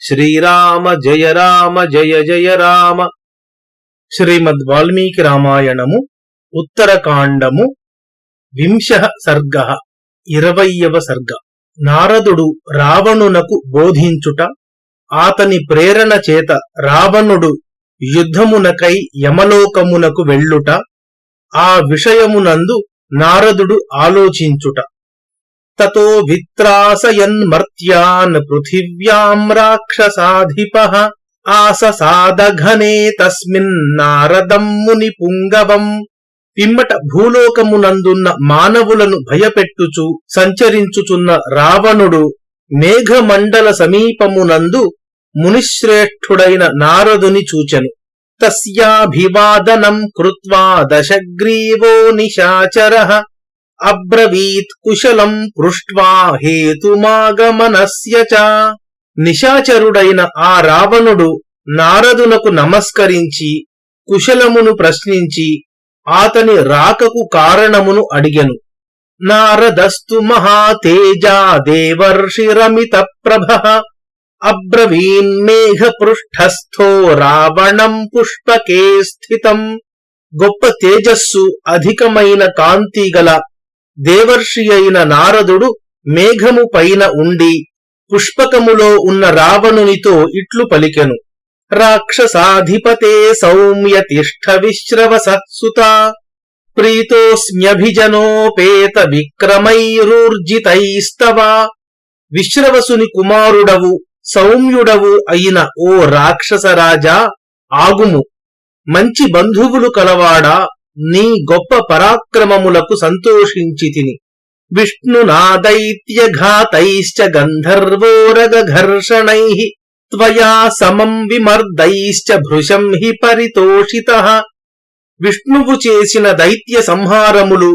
శ్రీరామ జయ రామ జయ జయ రామ. శ్రీమద్ వాల్మీకి రామాయణము ఉత్తరకాండము వింశ సర్గ ఇరవయ్యవ సర్గ. నారదుడు రావణునకు బోధించుట ఆతని ప్రేరణ చేత రావణుడు యుద్ధమునకై యమలోకమునకు వెళ్ళుట ఆ విషయమునందు నారదుడు ఆలోచించుట. తతో విత్రాసయన్మర్త్యాన్ పృథివ్యాం రాక్షసాధిప ఆససాదఘనే తస్మిన్ నారదం ముని పుంగవం పిమ్మట భూలోకమునందున్న మానవులను భయపెట్టుచు సంచరించుచున్న రావణుడు మేఘమండల సమీపమునందు మునిశ్రేష్ఠుడైన నారదుని చూచెను. తస్యాభివాదనం కృత్వా దశగ్రీవో నిశాచర. అబ్రవీత్ కుశలం పృష్ట్వా హేతుమాగమనస్య చ. నిశాచరుడైన ఆ రావణుడు నారదునకు నమస్కరించి కుశలమును ప్రశ్నించి ఆతని రాకకు కారణమును అడిగెను. నారదస్తు మహాతేజా దేవర్షిరమిత ప్రభ అబ్రవీన్మేఘ పృష్ఠస్థో రావణం పుష్పకే స్థితం. గొప్ప తేజస్సు అధికమైన కాంతి గల దేవర్షి అయిన నారదుడు మేఘము పైన ఉండి పుష్పకములో ఉన్న రావణునితో ఇట్లు పలికెను. రాక్షసాధిపతే సౌమ్య తిష్ఠ విశ్రవస సుత ప్రీతోస్మ్యభిజనోపేత విక్రమైరూర్జితైస్తవ. విశ్రవసుని కుమారుడవు సౌమ్యుడవు అయిన ఓ రాక్షసరాజా ఆగుము. మంచి బంధువులు కలవాడా? నీ గొప్ప పరాక్రమములకు సంతోషించి తిని. విష్ణునాదైత్యఘాతైశ్చ గంధర్వోరగఘర్షణై త్వయా సమం విమర్దైశ్చ భృశం హి పరితోషిత. విష్ణువు చేసిన దైత్య సంహారములు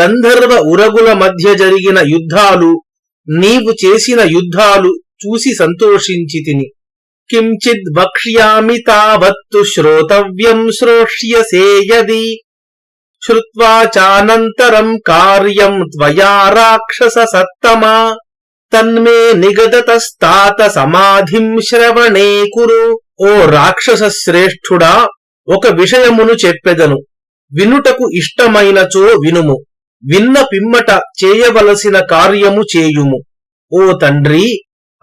గంధర్వ ఉరగుల మధ్య జరిగిన యుద్ధాలు నీవు చేసిన యుద్ధాలు చూసి సంతోషించి తిని. కించిద్ వక్ష్యామి తావత్తు శ్రోతవ్యం శ్రోష్యసేయది యది చానంతరం కార్యం త్వయా రాక్షస సత్తమా తన్మే నిగదతస్తాత సమాధిం శ్రవణే కురు ఓ రాక్షస శ్రేష్ఠుడా ఒక విషయమును చెప్పెదను. వినుటకు ఇష్టమైనచో వినుము. విన్న పిమ్మట చేయవలసిన కార్యము చేయుము. ఓ తండ్రి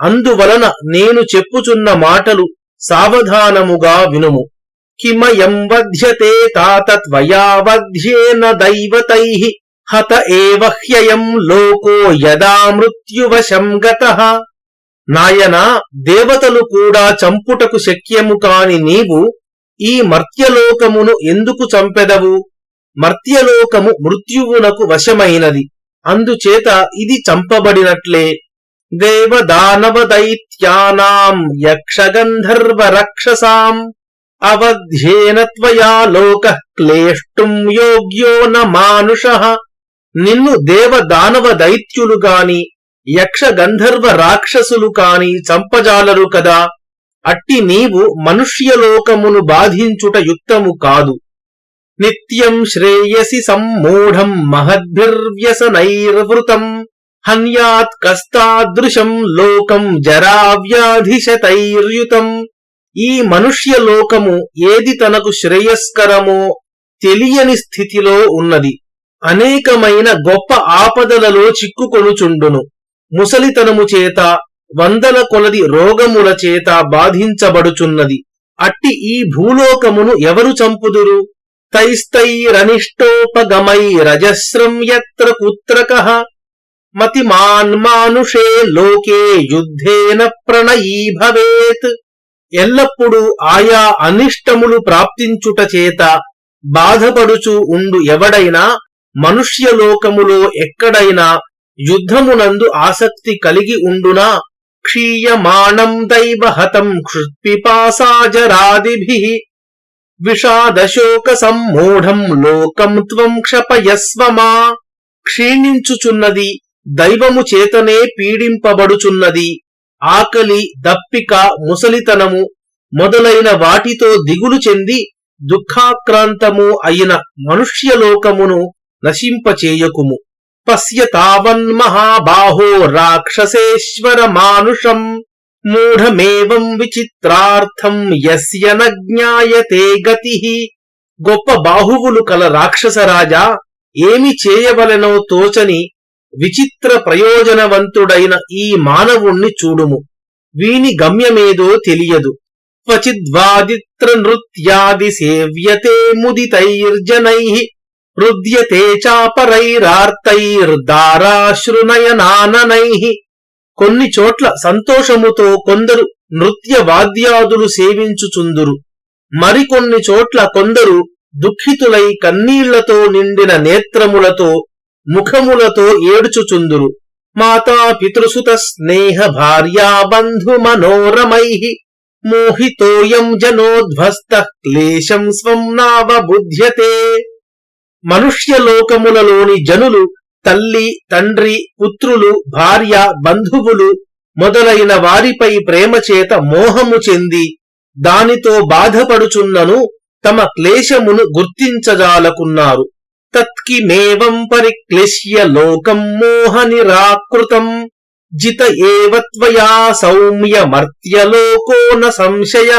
అందువలన నేను చెప్పుచున్న మాటలు సావధానముగా వినుము. కిమయం వధ్యతే తాత వధ్యేన దైవతై హత ఏవ హ్యయం లోకో యదా మృత్యువశం గత నాయనా దేవతలు కూడా చంపుటకు శక్యము కాని నీవు ఈ మర్త్యలోకమును ఎందుకు చంపెదవు? మర్త్యలోకము మృత్యువునకు వశమైనది. అందుచేత ఇది చంపబడినట్లే. దేవదానవ దైత్యానాం యక్షగంధర్వ రక్షసాం అవధ్యేన త్వయా లోక క్లేష్టుం యోగ్యో న మానుష. నిన్ను దేవ దానవ దైత్యులు గాని యక్ష గంధర్వ రాక్షసులు కాని చంపజాలరు కదా. అట్టి నీవు మనుష్యలోకమును బాధించుట యుక్తము కాదు. నిత్యం శ్రేయసి సమ్మూఢం మహద్భిర్వ్యసనైర్వృతం. హన్యాత్ కస్తాదృశం లోకం జరావ్యాధిశతైర్యుతం. ఈ మనుష్య లోకము ఏది తనకు శ్రేయస్కరమో తెలియని స్థితిలో ఉన్నది. అనేకమైన గొప్ప ఆపదలలో చిక్కుకొనుచుండును. ముసలితనము చేత వందల కొలది రోగముల చేత బాధించబడుచున్నది. అట్టి ఈ భూలోకమును ఎవరు చంపుదురు? తైస్తైరనిష్టోపగమైరజస్రం యత్ర పుత్రకః మతిమాన్మానుషే లోకే యుద్ధేన ప్రణయీ భవేత్ ఎల్లప్పుడూ ఆయా అనిష్టములు ప్రాప్తించుట చేత బాధపడుచు ఉండు ఎవడైనా మనుష్యలోకములో ఎక్కడైనా యుద్ధమునందు ఆసక్తి కలిగి ఉండునా? క్షీయమాణం దైవహతం క్షుత్పిపాసాజరాదిభి. విషాదశోక సమ్మూఢం లోకం త్వం క్షపయస్వమా? క్షీణించుచున్నది దైవము చేతనే పీడింపబడుచున్నది. ఆకలి దప్పిక ముసలితనము మొదలైన వాటితో దిగులు చెంది దుఃఖాక్రాంతము అయిన మనుష్యలోకమును నశింపచేయకుము. పశ్య తావన్మహాబాహో రాక్షసేశ్వర మానుషం మూఢమేవం విచిత్రార్థం యస్య న జ్ఞాయతే గతి. గొప్ప బాహువులు కల రాక్షసరాజా ఏమి చేయవలెనో తోచని విచిత్ర ప్రయోజనవంతుడైన ఈ మానవుణ్ణి చూడుము. వీని గమ్యమేదో తెలియదు. క్వచిద్వాదిత్ర నృత్యాది సేవ్యతే ముదితైర్జనై హృద్యతే చాపరైరార్తైర్దారాశ్రునయనాననై. కొన్ని చోట్ల సంతోషముతో కొందరు నృత్య వాద్యాదులు సేవించుచుందురు. మరికొన్ని చోట్ల కొందరు దుఃఖితులై కన్నీళ్ళతో నిండిన నేత్రములతో ముఖములతో ఏడుచుచుందురు. మాతా పితృసుత స్నేహ భార్యా బంధు మనోరమై. మోహితోయం జనోధ్వస్త క్లేశం స్వం నావబుధ్యతే మనుష్యలోకములలోని జనులు తల్లి తండ్రి పుత్రులు భార్య బంధువులు మొదలైన వారిపై ప్రేమచేత మోహము చెంది దానితో బాధపడుచున్నను తమ క్లేశమును గుర్తించజాలకున్నారు. తత్కిమేవం పరిక్లిశ్య లోకం మోహనిరాకృతం జిత ఏవత్వయా సౌమ్యమర్త్యలోకోన సౌమ్యమర్త్యలోకో న సంశయ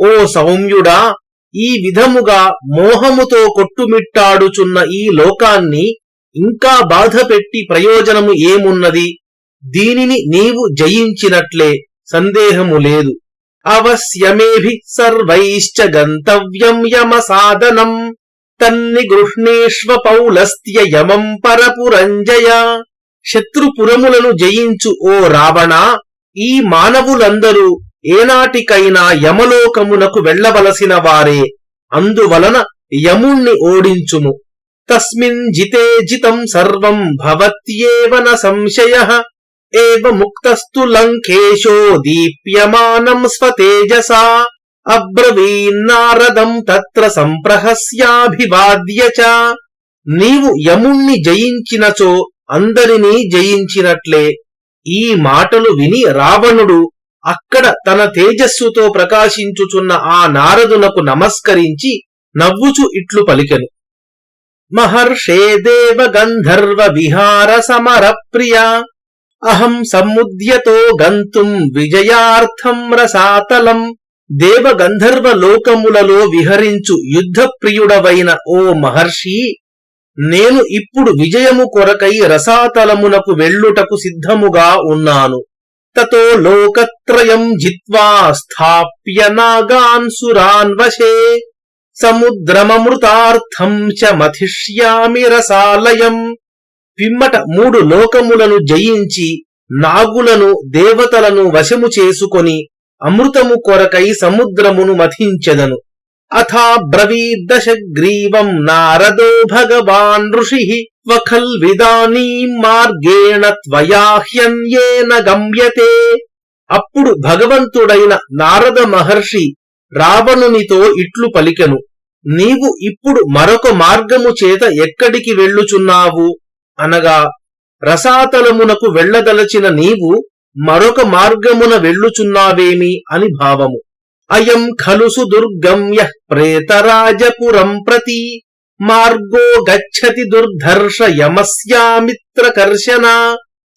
ఓ సౌమ్యుడా ఈ విధముగా మోహముతో కొట్టుమిట్టాడుచున్న ఈ లోకాన్ని ఇంకా బాధపెట్టి ప్రయోజనము ఏమున్నది? దీనిని నీవు జయించినట్లే సందేహము లేదు. అవశ్యమేభి సర్వైశ్చ గంతవ్యం యమ సాధనం। తన్ని గృహ్ణేష్వ పౌలస్త్య యమం పరపురంజయ. శత్రుపురములను జయించు ఓ రావణ ఈ మానవులందరూ ఏనాటికైనా యమలోకమునకు వెళ్ళవలసిన వారే అందువలన యముణ్ణి ఓడించుము. తస్మిన్ జితే జితం సర్వం భవత్యేవ న సంశయ. ఏవ ముక్తస్తు లంకేశో దీప్యమానం స్వతేజసా. అబ్రవీన్నారదం తత్ర సంప్రహస్యాభివాద్య చ. నీవు యముణ్ణి జయించినచో అందరినీ జయించినట్లే. ఈ మాటలు విని రావణుడు అక్కడ తన తేజస్సుతో ప్రకాశించుచున్న ఆ నారదునకు నమస్కరించి నవ్వుచు ఇట్లు పలికెను. మహర్షే దేవ గంధర్వ విహార సమర ప్రియ అహం సముద్యతో గంతుం విజయార్థం రసాతలం. దేవగంధర్వ లోకములలో విహరించు యుద్ధప్రియుడవైన ఓ మహర్షి నేను ఇప్పుడు విజయము కొరకై రసాతలమునకు వెళ్ళుటకు సిద్ధముగా ఉన్నాను. తతో లోకత్రయం జిత్వా స్థాప్య నాగాన్ సురాన్ వశే సముద్రమమృతార్థం చ మథిష్యామి రసాలయం. పిమ్మట మూడు లోకములను జయించి నాగులను దేవతలను వశము చేసుకొని అమృతము కొరకై సముద్రమును మథించెదను అథా బ్రవీదశగ్రీవం నారదో భగవాన్ ఋషి వఖల్విదానీ మార్గేణ త్వయాహ్యన్యేన గమ్యతే. అప్పుడు భగవంతుడైన నారద మహర్షి రావణునితో ఇట్లు పలికెను. నీవు ఇప్పుడు మరొక మార్గము చేత ఎక్కడికి వెళ్ళుచున్నావు? అనగా రసాతలమునకు వెళ్ళదలచిన నీవు మరొక మార్గమున వెళ్ళుచున్నావేమి అని భావము. అయం ఖలు సుదుర్గమ్య ప్రేతరాజపురం ప్రతి. మార్గో గచ్చతి దుర్ధర్ష యమస్యామిత్రకర్షణ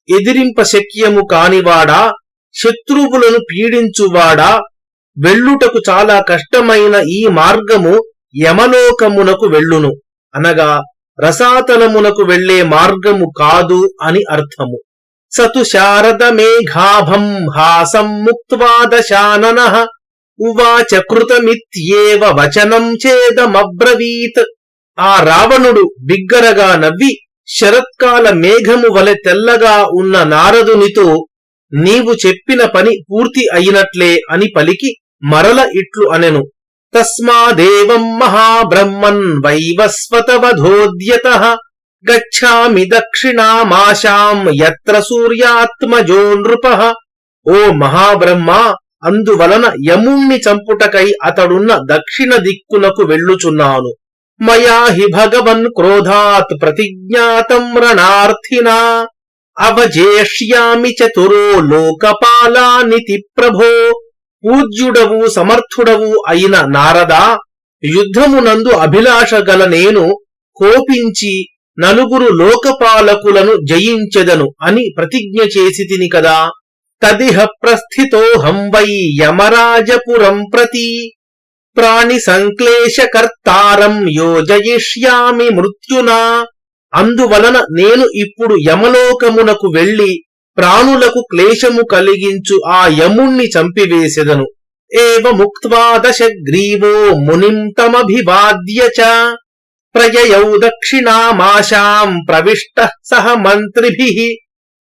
ఎదిరింప శక్యము కానివాడా శత్రువులను పీడించువాడా వెళ్ళుటకు చాలా కష్టమైన ఈ మార్గము యమలోకమునకు వెళ్ళును. అనగా రసాతలమునకు వెళ్ళే మార్గము కాదు అని అర్థము. సతు శారద మేఘాభం హాసం ముక్త్వా దశానన ఉవాచ కృతమిత్యేవ వచనం చేదమబ్రవీత్ ఆ రావణుడు బిగ్గరగా నవ్వి శరత్కాల మేఘము వలె తెల్లగా ఉన్న నారదునితో నీవు చెప్పిన పని పూర్తి అయినట్లే అని పలికి మరల ఇట్లు అనెను। తస్మాదేవం మహాబ్రహ్మన్ వైవస్వతవధోద్యత। గచ్ఛామి దక్షిణామాశాం యత్ర సూర్యాత్మజో నృప ఓ మహాబ్రహ్మ అందువలన యముణ్ణి చంపుటకై అతడున్న దక్షిణ దిక్కునకు వెళ్ళుచున్నాను. మయా హి భగవన్ క్రోధాత్ ప్రతిజ్ఞాతం రణార్థినా అవజేష్యామి చతురో లోకపాలానితి ప్రభో। పూజ్యుడవు సమర్థుడవు అయిన నారదా యుద్ధమునందు అభిలాష గల నేను కోపించి నలుగురు లోకపాలకులను జయించెదను అని ప్రతిజ్ఞ చేసి తిని కదా. తదిహ ప్రస్థితోహం వై యమరాజపురం ప్రతి. ప్రాణి సంక్లేశకర్తారం యోజయిష్యామి మృత్యునా. అందువలన నేను ఇప్పుడు యమలోకమునకు వెళ్ళి ప్రాణులకు క్లేశము కలిగించు ఆ యముణ్ణి చంపివేసెదను. ఏవ ముక్త్వా దశగ్రీవో మునిం తమభివాద్య చ. ప్రయయౌ దక్షిణామాశాం ప్రవిష్ట సహ మంత్రిభి.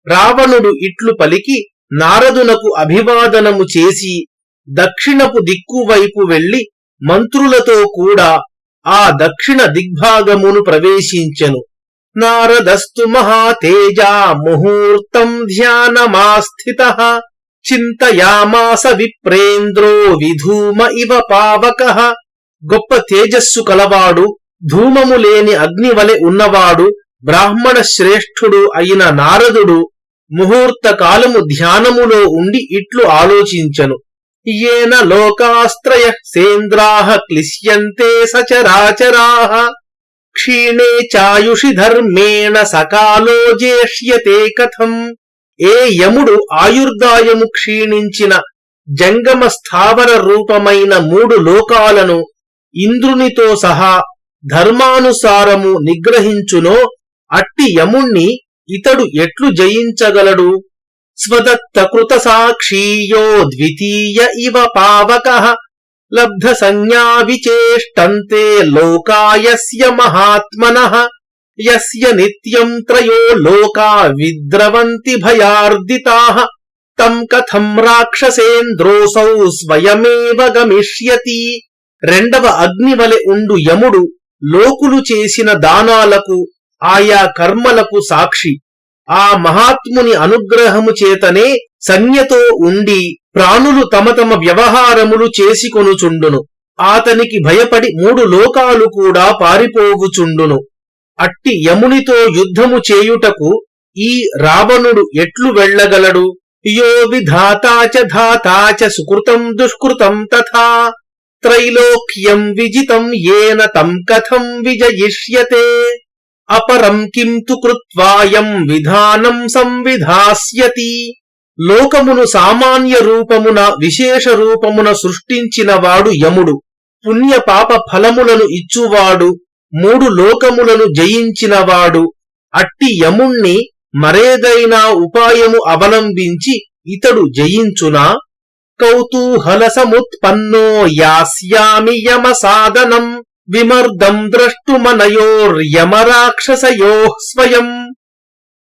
రావణుడు ఇట్లు పలికి నారదునకు అభివాదనము చేసి దక్షిణపు దిక్కువైపు వెళ్ళి మంత్రులతో కూడా ఆ దక్షిణ దిగ్భాగమును ప్రవేశించెను. నారదస్తు మహాతేజా ముహూర్తం ధ్యానమాస్థిత. చింతయామాస విప్రేంద్రో విధూమ ఇవ పావక. గొప్ప తేజస్సు కలవాడు ధూమము లేని అగ్ని వలె ఉన్నవాడు బ్రాహ్మణ శ్రేష్ఠుడు అయిన నారదుడు ముహూర్త కాలము ధ్యానములో ఉండి ఇట్లు ఆలోచించను. ఏన లోకాస్త్రయ సేంద్రాహ క్లిశ్యంతే సచరాచరాహ. క్షీణే చాయుషి ధర్మేణ సకాలో జేష్యతే కథం. ఏ యముడు ఆయుర్దాయము క్షీణించిన జంగమ స్థావర రూపమైన మూడు లోకాలను ఇంద్రునితో సహా ధర్మానుసారము నిగ్రహించునో అట్టి యముణ్ణి ఇతడు ఎట్లు జయించగలడు? స్వదత్తకృత సాక్షీయో ద్వితీయ ఇవ పావక లబ్ధ సంజ్ఞా విచేష్టంతే లోకాయస్య మహాత్మన యస్య నిత్యం త్రయో లోకా విద్రవంతి భయార్దితా తం కథం రాక్షసేంద్రోసౌ స్వయమేవ గమిష్యతి? రెండవ అగ్నివలె ఉండు యముడు లోకులు చేసిన దానాలకు ఆయా కర్మలకు సాక్షి. ఆ మహాత్ముని అనుగ్రహము చేతనే సన్యతో ఉండి ప్రాణులు తమ తమ వ్యవహారములు చేసుకొనుచుండును. ఆతనికి భయపడి మూడు లోకాలు కూడా పారిపోవుచుండును. అట్టి యమునితో యుద్ధము చేయుటకు ఈ రావణుడు ఎట్లు వెళ్ళగలడు? యో విధాతాచ ధాతాచ సుకృతం దుష్కృతం తథా త్రైలోక్యం విజితం ఏన తం కథం విజయిష్యతే. అపరం కిం తు కృత్వాయం విధానం సంవిధాస్యతి. లోకమును సామాన్య రూపమున విశేష రూపమున సృష్టించిన వాడు యముడు. పుణ్య పాప ఫలములను ఇచ్చువాడు మూడు లోకములను జయించినవాడు అట్టి యముణ్ణి మరేదైనా ఉపాయము అవలంబించి ఇతడు జయించునా? కౌతూహల సముత్పన్నో యాస్యామి యమ సాధనం విమర్దం ద్రష్టుమనయోర్యమరాక్షసయో స్వయం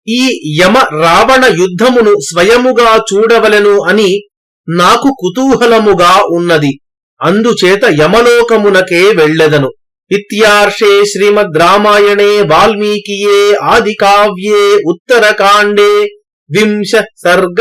ఈ యమ రావణ యుద్ధమును స్వయముగా చూడవలెను అని నాకు కుతూహలముగా ఉన్నది. అందుచేత యమలోకమునకే వెళ్ళెదను. ఇత్యార్షే శ్రీమద్ రామాయణే వాల్మీకియే ఆది కావ్యే ఉత్తరకాండే వింశ సర్గ।